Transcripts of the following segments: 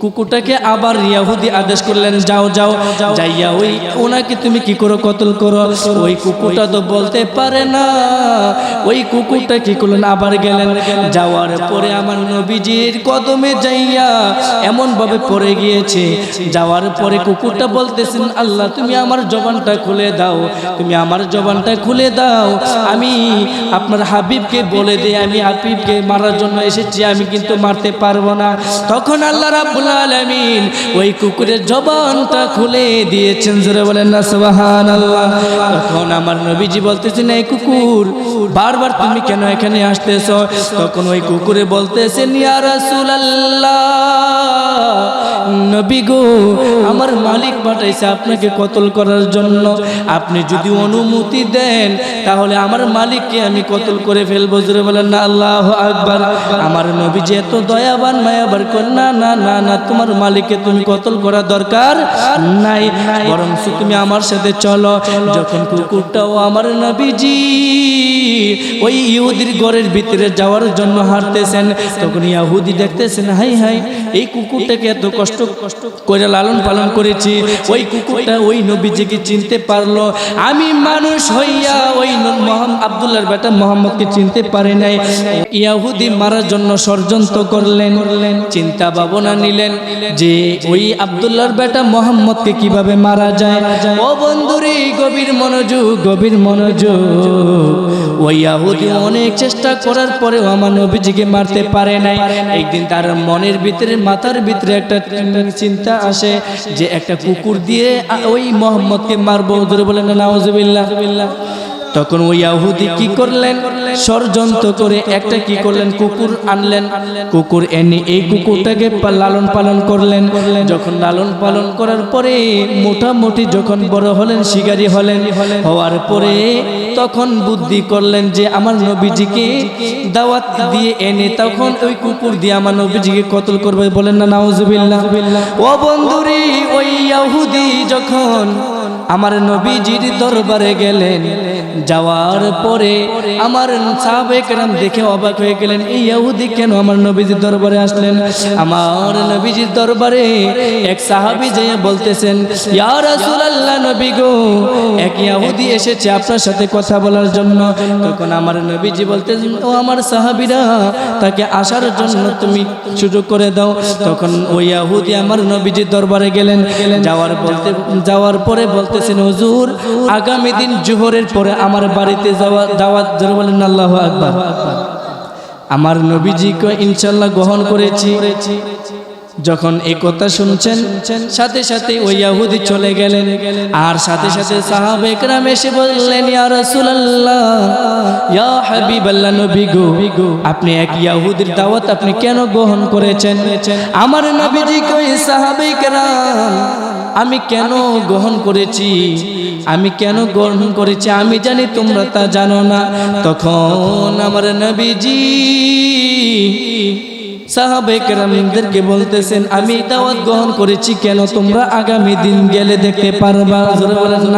কুকুরটাকে আবার ইয়াহুদি আদেশ করলেন যাও যাও যাইয়া ওই ওনাকে তুমি কি করো কতল করো? ওই কুকুরটা তো বলতে পারে না। ওই কুকুরটা কি করলেন? আবার গেলেন। যাওয়ার পরে আমার নবীজির কদমে যাইয়া এমন ভাবে পড়ে গিয়েছে। যাওয়ার পরে কুকুরটা বলতেছেন আল্লাহ তুমি আমার জবানটা খুলে দাও। তুমি আমার জবানটা খুলে দাও। আমি আপনার হাবিবকে বলে দিই আমি হাবিবকে মারার জন্য এসেছি আমি কিন্তু মারতে পারব না। তখন আল্লাহ রাব্বুল ওই কুকুরের জবানটা খুলে দিয়েছেন, জোরে বলেন না তখন আমার নবীজি এই কুকুর, বারবার তুমি কেন এখানে আসতেছো? তখন ওই কুকুরে নবী গো, আমার মালিক পাঠাইছে আপনাকে কতল করার জন্য। আপনি যদি অনুমতি দেন, তাহলে আমার মালিককে আমি কতল করে ফেলব, জোরে বলেন না, আল্লাহ আকবার। আমার নবী যে এত দয়াবান, মায়াবার কর না না না না তোমার মালিককে তুমি কতল করা দরকার? নাই বরং তুমি আমার সাথে চলো। যখন কুকুরটাও আমার নবীজি ওই ইহুদির ঘরের ভিতরে যাওয়ার জন্য হাঁটতেছেন তখন ইয়াহুদি দেখতেছেন হাই হাই এই কুকুরটাকে এত কষ্ট কষ্ট করে লালন পালন করেছি। ওই কুকুরটা ওই নবীজিকে চিনতে পারল। আমি মানুষ হইয়া ওই মোহাম্মদ আবদুল্লাহর বেটা মোহাম্মদকে চিনতে পারে নাই। ইয়াহুদি মারার জন্য ষড়যন্ত্র করলেন। চিন্তা ভাবনা নিলেন যে ওই আবদুল্লাহর বেটা মোহাম্মদকে কীভাবে মারা যায়? ও বন্ধুরে, গভীর মনোযোগ গভীর মনোযোগ। ওই ইয়াহুদি অনেক চেষ্টা করার পরেও আমার নবীজিকে মারতে পারে নাই। একদিন তার মনের ভিতরে, মাথার ভিতরে একটা চিন্তা আসে যে একটা কুকুর দিয়ে ওই মোহাম্মদকে মারবো। ধরে বলেন না, নাউজুবিল্লাহ। তখন ওই ইয়াহুদি কি করলেন? ষড়যন্ত্র করে একটা কি করলেন? কুকুর আনলেন। কুকুর এনে এই কুকুরটাকে লালন পালন করলেন। যখন লালন পালন করার পরে মোটামুটি যখন বড় হলেন, শিকারী হলেন, হওয়ার পরে তখন বুদ্ধি করলেন যে আমার নবীজিকে দাওয়াত দিয়ে এনে তখন ওই কুকুর দিয়ে আমার নবীজিকে কতল করবে বলেন না, নাউজুবিল্লাহ। ও বন্ধুরি, ওই ইয়াহুদি যখন আমার নবীজির দরবারে গেলেন। যাওয়ার পরে আমার সাহাবেকরাম দেখে অবাক হয়ে গেলেন, এই ইহুদি কেন আমার নবীজির দরবারে আসলেন? আমার নবীজির দরবারে এক সাহাবী যেয়ে বলতেছেন, ইয়া রাসূলুল্লাহ নবী গো, এক ইহুদি এসেছে আপনার সাথে কথা বলার জন্য। তখন আমার নবীজি বলতেছেন, ও আমার সাহাবীরা, তাকে আসার জন্য তুমি সুযোগ করে দাও। তখন ওই ইহুদি আমার নবীজির দরবারে গেলেন। যাওয়ার বলতে যাওয়ার পরে বলতেছেন হুজুর, আগামী দিন জোহরের পরে আমার বাড়িতে যাওয়া, দাওয়াত জোরে বলেন, আল্লাহু আকবার। আমার নবীজিকে ইনশাল্লাহ গ্রহণ করেছি। যখন এই কথা শুনছেন, সাথে সাথে ওই ইয়াহুদি চলে গেলেন। আর সাথে সাথে সাহাবে একরাম এসে বললেন, ইয়া রাসূলুল্লাহ, ইয়া হাবিবাল্লাহ নবী গো, আপনি এক ইয়াহুদির দাওয়াত আপনি কেন গ্রহণ করেছেন? আমার নবীজি কই, সাহাবে একরাম আমি কেন গ্রহণ করেছি? আমি কেন গ্রহণ করেছি? আমি জানি তোমরা তা জানো না। তখন আমার নবীজি সাহাবেকরামদেরকে বলতেছেন, আমি দাওয়াত গ্রহণ করেছি কেন? তোমরা আগামী দিন গেলে দেখতে পারবা।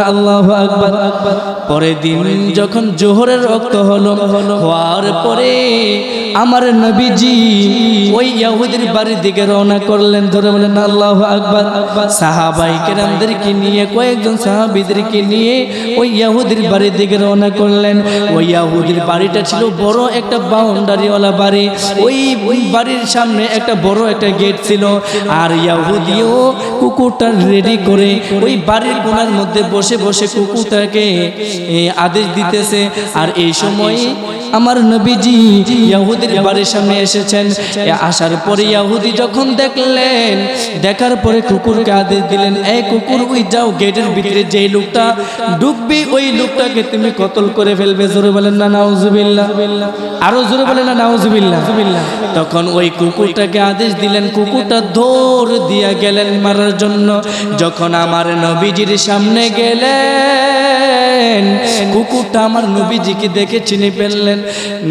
আল্লাহু পরের দিন যখন জোহরের রক্ত হলো, হওয়ার পরে আমার নবীজি ওই ইয়াহুদির বাড়ির দিকে রওনা করলেন, ধরে বলেন আল্লাহ আকবর। সাহাবাই কেরামদেরকে নিয়ে, কয়েকজন সাহাবিদেরকে নিয়ে ওই ইয়াহুদির বাড়ির দিকে রওনা করলেন। ওই ইয়াহুদির বাড়িটা ছিল বড় একটা বাউন্ডারিওয়ালা বাড়ি। ওই ওই বাড়ির সামনে একটা বড় একটা গেট ছিল। আর ইয়াহুদিও কুকুরটা রেডি করে ওই বাড়ির কোনার মধ্যে বসে বসে কুকুরটাকে আদেশ দিতেছে। আর এই সময় আমার নবীজি ইয়াহুদির বাড়ির সামনে এসেছেন। আসার পরে ইয়াহুদি যখন দেখলেন, দেখার পরে কুকুরকে আদেশ দিলেন, এই কুকুর, ওই যাও গেটের ভিতরে যে লোকটা ঢুকবি ওই লোকটাকে তুমি কতল করে ফেলবে। জোরে বলেন, না, নাউজুবিল্লাহ। আরও জোরে বলেন, না, নাউজুবিল্লাহ। তখন ওই কুকুরটাকে আদেশ দিলেন, কুকুরটা দৌড় দিয়া গেলেন মারার জন্য। যখন আমার নবীজির সামনে গেলেন কুকুরটা আমার নবীজিকে দেখে চিনে ফেললেন।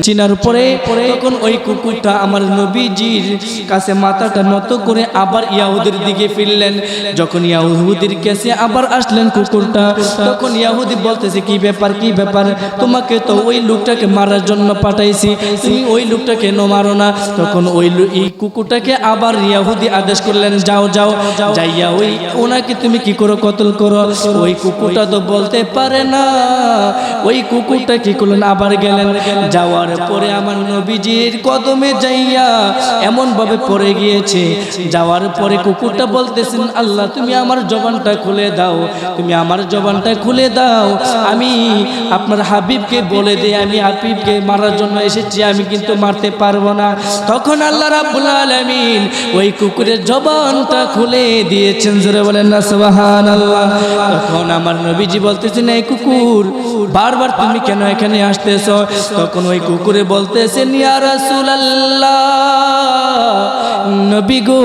চিনার পরে, তখন ওই কুকুরটা আমার নবীজির কাছে মাথাটা নত করে আবার ইয়াহুদের দিকে ফিরলেন। যখন ইয়াহুদির কাছে আবার আসলেন কুকুরটা, তখন ইয়াহুদি বলতেছে, কি ব্যাপার কি ব্যাপার? তোমাকে তো ওই লোকটাকে মারার জন্য পাঠাইছি। তুমি ওই লোকটা কেন মারো না। তখন ওই এই কুকুরটাকে আবার ইয়াহুদি আদেশ করলেন, যাও যাও, যাইয়া ওই ওনাকে তুমি কি করো, কতল করো? ওই কুকুরটা তো বলতে পারে না। ওই কুকুরটা কি করলেন? আবার গেলেন। যাওয়ার পরে আমার নবীজির কদমে যাইয়া এমন ভাবে পড়ে গিয়েছে। যাওয়ার পরে কুকুরটা বলতেছেন, আল্লাহ, তুমি আমার জবানটা খুলে দাও, তুমি আমার জবানটা খুলে দাও। আমি আপনার হাবিবকে বলে দিই, আমি হাবিবকে মারার জন্য এসেছি, আমি কিন্তু মারতে পারব না। তখন আল্লাহ রাব্বুল আলামিন ওই কুকুরের জবানটা খুলে দিয়েছেন। জোরে বলেন না, সুবহানাল্লাহ। তখন আমার নবীজি বলতেছেন, এই কুকুর বারবার তুমি কেন এখানে আসতেছো? তখন ওই কুকুরে নবী গো,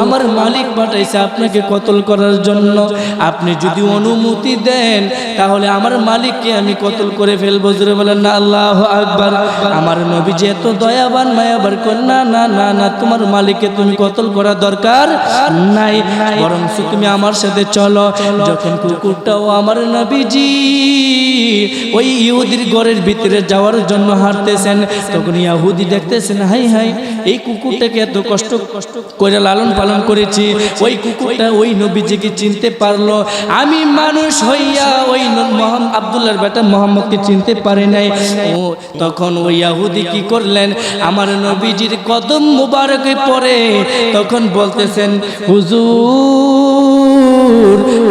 আমার মালিক পাঠাইছে আপনাকে কতল করার জন্য। আপনি যদি অনুমতি দেন, তাহলে আমার মালিককে আমি কতল করে ফেলব? জোরে বলেন, না, আল্লাহ আকবার। আমার নবী যে এত দয়াবান, মায়াবার না না না না, তোমার মালিককে তুমি কতল করা দরকার নাই। বরং তুমি আমার সাথে চলো। যখন কুকুরটাও আমার নবীজি ওই ইহুদির ঘরের ভিতরে যাওয়ার জন্য হাঁটতেছেন। তখন ইয়াহুদি দেখতেছেন, হাই হাই, এই কুকুরটাকে এত কষ্ট কষ্ট করে লালন পালন করেছি। ওই কুকুরটা ওই নবীজিকে চিনতে পারল। আমি মানুষ হইয়া ওই মোহাম্মদ আবদুল্লাহর বেটা মোহাম্মদকে চিনতে পারে নাই। ও, তখন ওই ইয়াহুদি কি করলেন? আমার নবীজির কদম মুবারকে পড়ে তখন বলতেছেন, হুজুর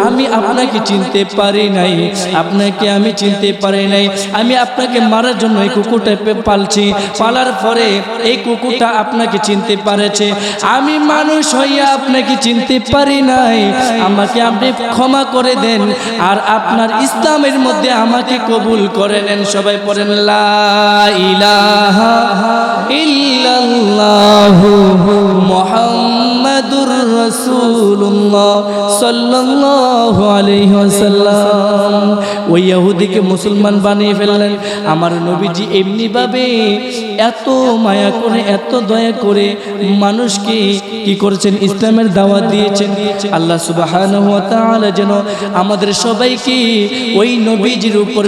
আমি আপনাকে চিনতে পারি নাই। আপনাকে আমি চিনতে পারি নাই। আমি আপনাকে মারার জন্য এই কুকুরটা পালছি। পালার পরে এই কুকুরটা আপনাকে চিনতে পারেছে। আমি মানুষ হইয়া আপনাকে চিনতে পারি নাই। আমাকে আপনি ক্ষমা করে দেন আর আপনার ইসলামের মধ্যে আমাকে কবুল করে নেন। সবাই পড়েন ইলাহা ইল্লাল্লাহু মুহাম্মাদুর রাসূলুল্লাহ সাল্লাল্লাহু আলাইহি ওয়াসাল্লাম। ওই ইহুদিকে মুসলমান বানিয়ে ফেললেন। আমার নবীজি এমনি ভাবে এত মায়া করে, এত দয়া করে মানুষকে কি করেছেন? ইসলামের দাওয়াত দিয়েছেন। আল্লাহ সুবহানাহু ওয়া তাআলা যেন আমাদের সবাইকে ওই নবীজির উপর